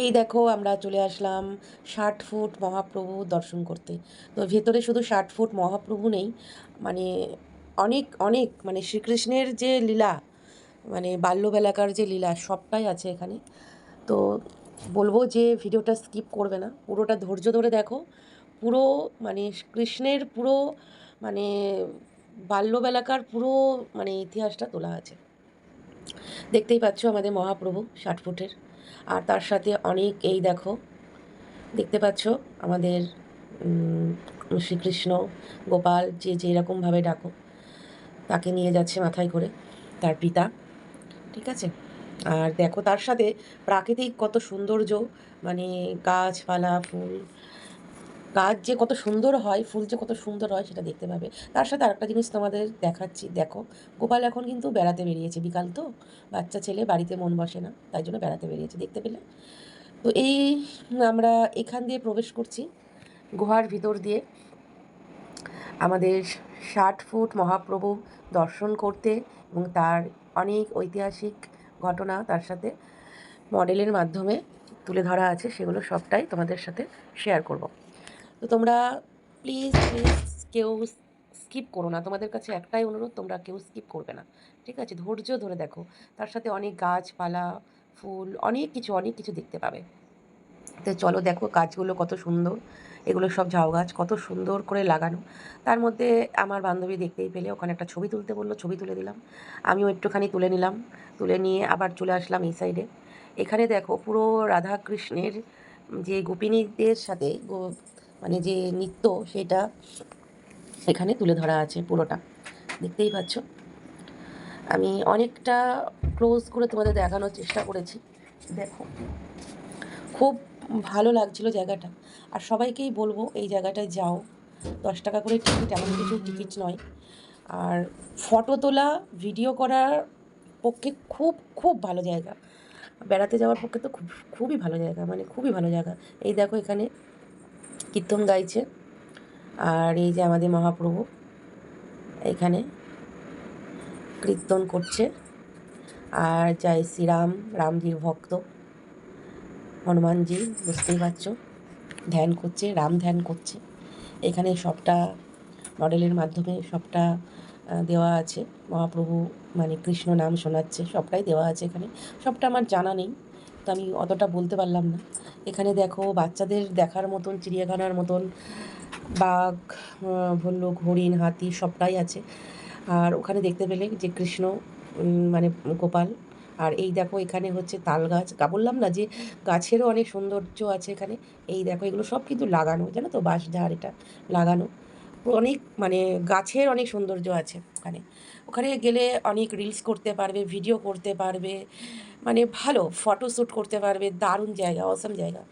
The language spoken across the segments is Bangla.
এই দেখো আমরা চলে আসলাম ষাট ফুট মহাপ্রভু দর্শন করতে। তো ভেতরে শুধু ষাট ফুট মহাপ্রভু নেই মানে অনেক অনেক মানে শ্রীকৃষ্ণের যে লীলা মানে বাল্যবেলাকার যে লীলা, সবটাই আছে এখানে। তো বলব যে ভিডিওটা স্কিপ করবে না, পুরোটা ধৈর্য ধরে দেখো। পুরো মানে কৃষ্ণের পুরো মানে বাল্যবেলাকার পুরো মানে ইতিহাসটা তোলা আছে। দেখতেই পাচ্ছ আমাদের মহাপ্রভু ষাট ফুটের। আর তার সাথে অনেক এই দেখো, দেখতে পাচ্ছ আমাদের শ্রীকৃষ্ণ, গোপাল, যে যেরকমভাবে ডাকো, তাকে নিয়ে যাচ্ছে মাথায় করে তার পিতা, ঠিক আছে? আর দেখো তার সাথে প্রাকৃতিক কত সৌন্দর্য মানে গাছপালা, ফুল গাছ যে কত সুন্দর হয়, ফুল যে কত সুন্দর হয় সেটা দেখতে পাবে। তার সাথে আরেকটা জিনিস তোমাদের দেখাচ্ছি, দেখো। গোপাল এখন কিন্তু বেড়াতে বেরিয়েছে বিকাল তো। বাচ্চা ছেলে বাড়িতে মন বসে না, তাই জন্য বেড়াতে বেরিয়েছে, দেখতে পেলে? তো এই আমরা এখান দিয়ে প্রবেশ করছি, গুহার ভিতর দিয়ে। আমাদের ষাট ফুট মহাপ্রভু দর্শন করতে এবং তার অনেক ঐতিহাসিক ঘটনা তার সাথে মডেলের মাধ্যমে তুলে ধরা আছে, সেগুলো সবটাই তোমাদের সাথে শেয়ার করব। তো তোমরা প্লিজ প্লিজ কেউ স্কিপ করো না। তোমাদের কাছে একটাই অনুরোধ, তোমরা কেউ স্কিপ করবে না। ঠিক আছে? ধৈর্য ধরে দেখো। তার সাথে অনেক গাছপালা, ফুল, অনেক কিছু অনেক কিছু দেখতে পাবে। তো চলো দেখো গাছগুলো কত সুন্দর। এগুলো সব ঝাউ গাছ, কত সুন্দর করে লাগানো। তার মধ্যে আমার বান্ধবী দেখতেই পেলে, ওখানে একটা ছবি তুলতে বলল, ছবি তুলে দিলাম। আমিও একটুখানি তুলে নিলাম। তুলে নিয়ে আবার চলে আসলাম এই সাইডে এখানে দেখো পুরো রাধা কৃষ্ণের যে গোপিনীদের সাথে মানে যে নৃত্য সেটা এখানে তুলে ধরা আছে পুরোটা। দেখতেই পাচ্ছ। আমি অনেকটা ক্লোজ করে তোমাদের দেখানোর চেষ্টা করেছি। দেখো, খুব ভালো লাগছিল জায়গাটা। আর সবাইকেই বলব, এই জায়গাটায় যাও। দশ টাকা করে টিকিট এমন কিছু টিকিট নয়। আর ফটো তোলা ভিডিও করার পক্ষে খুব খুব ভালো জায়গা। বেড়াতে যাওয়ার পক্ষে তো খুব, খুবই ভালো জায়গা মানে খুবই ভালো জায়গা। এই দেখো এখানে কীর্তন গাইছে। আর এই যে আমাদের মহাপ্রভু এখানে কীর্তন করছে। আর জয় শ্রীরাম, রামজির ভক্ত। হনুমানজি, বুঝতেই পারছ, ধ্যান করছে, রাম ধ্যান করছে। এখানে সবটা মডেলের মাধ্যমে সবটা দেওয়া আছে। মহাপ্রভু মানে কৃষ্ণ নাম শোনাচ্ছে, সবটাই দেওয়া আছে এখানে। সবটা আমার জানা নেই, তো আমি অতটা বলতে পারলাম না। এখানে দেখো বাচ্চাদের দেখার মতন, চিড়িয়াখানার মতন, বাঘ ভল্লুক, হরিণ, হাতি সবটাই আছে। আর ওখানে দেখতে পেলে যে কৃষ্ণ মানে গোপাল। আর এই দেখো এখানে হচ্ছে তাল গাছ। গা, বললাম না যে গাছেরও অনেক সৌন্দর্য আছে এখানে। এই দেখো এগুলো সব কিন্তু লাগানো, জানো তো বাঁশ ঝাড় এটা লাগানো। অনেক মানে গাছের অনেক সৌন্দর্য আছে ওখানে। ওখানে গেলে অনেক রিলস করতে পারবে ভিডিও করতে পারবে। মানে ভালো ফটো শ্যুট করতে পারবে, দারুণ জায়গা অসম জায়গা।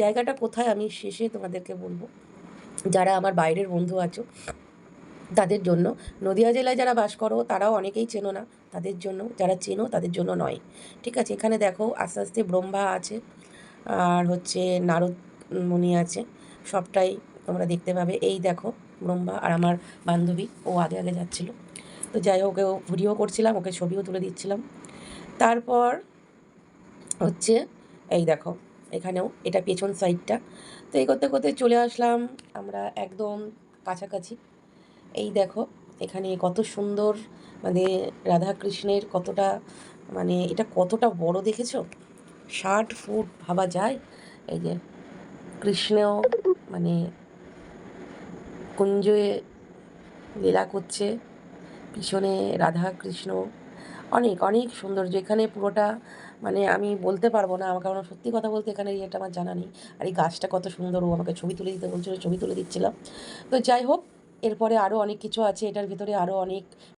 জায়গাটা কোথায় আমি শেষে তোমাদেরকে বলব। যারা আমার বাইরের বন্ধু আছো, তাদের জন্য। নদিয়া জেলায় যারা বাস করো, তারাও অনেকেই চেনো না, তাদের জন্য। যারা চেনো, তাদের জন্য নয়। ঠিক আছে, এখানে দেখো, আস্তে আস্তে ব্রহ্মা আছে, আর হচ্ছে নারদ মুনি আছে। সবটাই তোমরা দেখতে পাবে। এই দেখো, ব্রহ্মা আর আমার বান্ধবী, ও আগে আগে যাচ্ছিল। তো যাই হোক ওকে ভিডিও করছিলাম, ওকে ছবিও তুলে দিচ্ছিলাম। তারপর হচ্ছে, এই দেখো, এখানেও এটা পেছন সাইডটা তো এই করতে করতে চলে আসলাম আমরা একদম কাছাকাছি। এই দেখো, এখানে কত সুন্দর মানে রাধা কৃষ্ণের কতটা মানে এটা কতটা বড় দেখেছ? ষাট ফুট ভাবা যায়। এই যে কৃষ্ণও মানে কুঞ্জে লীলা করছে, পিছনে রাধা কৃষ্ণ অনেক অনেক সৌন্দর্য। এখানে পুরোটা মানে আমি বলতে পারব না। আমার কারণ সত্যি কথা বলতে এখানে এটা আমার জানা নেই। আর এই গাছটা কত সুন্দর, ও আমাকে ছবি তুলে দিতে বলছিল, ছবি তুলে দিচ্ছিলাম। তো যাই হোক, এরপরে আরও অনেক কিছু আছে। এটার ভিতরে আরও অনেক